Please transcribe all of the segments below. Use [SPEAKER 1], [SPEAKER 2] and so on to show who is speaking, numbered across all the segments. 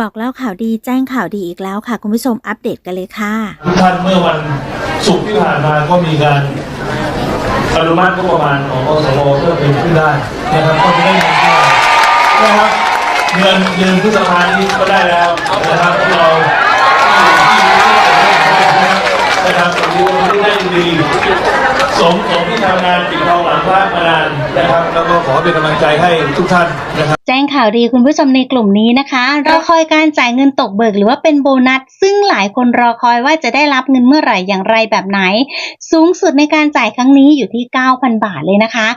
[SPEAKER 1] บอกเล่าข่าวดีแจ้งข่าวดีอีกแล้วค่ะ คุณผู้ชมอัปเดตกันเลยค่ะ
[SPEAKER 2] ทุกท่านเมื่อวันศุกร์ที่ผ่านมาก็มีการอนุมัติงบประมาณของอสมเพิ่มเป็นขึ้นได้นะครับก็จะได้เงินเข้านะครับเงินเดือนพฤษภานี้ก็ได้แล้วนะครับที่เรานะครับตรงนี้ก็ได้ดีสมสมที่ทำงานปิดทองหลังพระมานานนะครับ แล้วก็ขอเป็นกำลังใจให้ทุกท่านนะครับ
[SPEAKER 1] แจ้งข่าวดีคุณผู้ชมในกลุ่มนี้นะคะ รอคอยการจ่ายเงินตกเบิกหรือว่าเป็นโบนัส ซึ่งหลายคนรอคอยว่าจะได้รับเงินเมื่อไหร่อย่างไรแบบไหน สูงสุดในการจ่ายครั้งนี้อยู่ที่ 9,000 บาทเลยนะคะ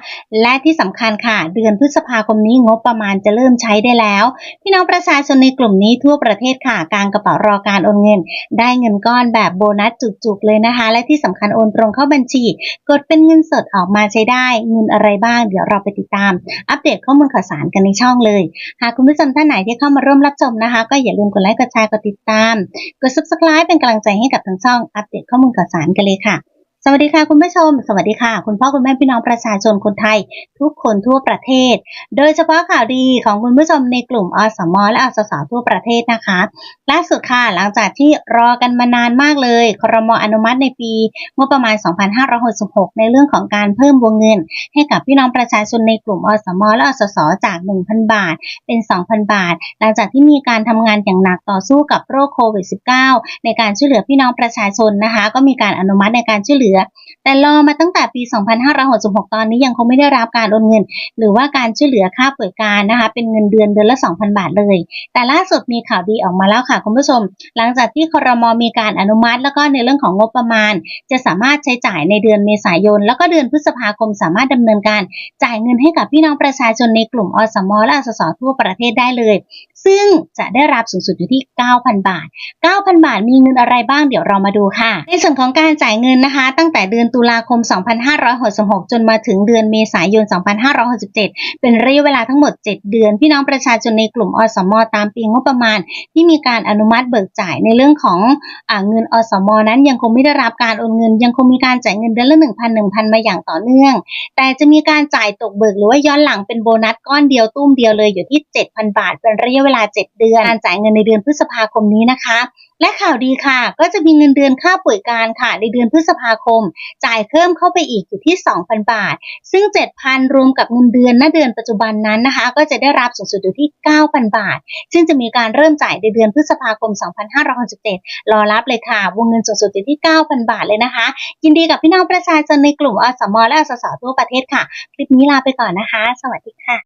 [SPEAKER 1] และที่สำคัญค่ะ เดือนพฤษภาคมนี้งบประมาณจะเริ่มใช้ได้แล้ว พี่น้องประชาชนในกลุ่มนี้ทั่วประเทศค่ะกลางกระเป๋ารอการโอนเงิน ได้เงินก้อนแบบโบนัสจุกๆเลยนะคะ และที่สำคัญโอนตรงเข้าบัญชี กดเป็นเงินสดออกมาใช้ได้เงินอะไรบ้าง เดี๋ยวเราไปติดตาม อัปเดตข้อมูลข่าวสารกันในช่องเลย หากคุณผู้ชมท่านไหนที่เข้ามาร่วมรับชมนะคะ ก็อย่าลืมกดไลค์กดแชร์กดติดตาม กด subscribe เป็นกำลังใจให้กับทางช่องอัปเดตข้อมูลข่าวสารกันเลยค่ะ สวัสดีค่ะคุณผู้ชม สวัสดีค่ะ คุณพ่อคุณแม่พี่น้องประชาชนคนไทย ทุกคนทั่วประเทศ โดยเฉพาะข่าวดีของคุณผู้ชมในกลุ่มอสมและอสสทั่วประเทศนะคะล่าสุดค่ะหลังจากที่รอกันมานานมากเลยครมอนุมัติในปีงบประมาณ 2566 ในเรื่องของการเพิ่มวงเงิน ให้กับพี่น้องประชาชนในกลุ่มอสมและอสสจาก 1,000 บาท เป็น 2,000 บาท หลังจากที่มีการทำงานอย่างหนักต่อสู้กับโรคโควิด -19 ในการช่วยเหลือพี่น้องประชาชนนะคะ ก็มีการอนุมัติในการช่วยเหลือแต่รอมาตั้งแต่ปี 2566 ตอนนี้ยังคงไม่ได้รับการโอนเงิน หรือว่าการช่วยเหลือค่าป่วยการนะคะ เป็นเงินเดือนเดือนละ 2,000 บาทเลย แต่ล่าสุดมีข่าวดีออกมาแล้วค่ะคุณผู้ชม หลังจากที่ครมมีการอนุมัติ แล้วก็ในเรื่องของงบประมาณ จะสามารถใช้จ่ายในเดือนเมษายน แล้วก็เดือนพฤษภาคมสามารถดำเนินการจ่ายเงินให้กับพี่น้องประชาชนในกลุ่มอสมและอสสทั่วประเทศได้เลย ซึ่งจะได้รับสูงสุดอยู่ที่ 9,000 บาท 9,000 บาทมีเงินอะไรบ้างเดี๋ยวเรามาดูค่ะ ในส่วนของการจ่ายเงินนะคะตั้ง้งแต่เดือนตุลาคม 2566 จนมาถึงเดือนเมษายน 2567 เป็นระยะเวลาทั้งหมด 7 เดือน พี่น้องประชาชนในกลุ่มอสมตามปีงบประมาณ ที่มีการอนุมัติเบิกจ่ายในเรื่องของอเงินอสมนั้นยังคงไม่ได้รับการโอนเงิน ยังคงมีการจ่ายเงินเดือนละ 1,000 1,000 มาอย่างต่อเนื่อง แต่จะมีการจ่ายตกเบิกหรือว่าย้อนหลังเป็นโบนัสก้อนเดียวตุ้มเดียวเลยอยู่ที่ 7,000 บาท เป็นระยะเวลา 7 เดือน การจ่ายเงินในเดือนพฤษภาคมนี้นะคะ และข่าวดีค่ะ ก็จะมีเงินเดือนค่าป่วยการค่ะ ในเดือนพฤษภาคม จ่ายเพิ่มเข้าไปอีกอยู่ที่ 2,000 บาท ซึ่ง 7,000 รวมกับเงินเดือนณเดือนปัจจุบันนั้นนะคะ ก็จะได้รับสูงสุดอยู่ที่ 9,000 บาท ซึ่งจะมีการเริ่มจ่ายในเดือนพฤษภาคม 2567 รอรับเลยค่ะ วงเงินสูงสุดอยู่ที่ 9,000 บาทเลยนะคะ ยินดีกับพี่น้องประชาชนในกลุ่มอสมและอสสทั่วประเทศค่ะ คลิปนี้ลาไปก่อนนะคะ สวัสดีค่ะ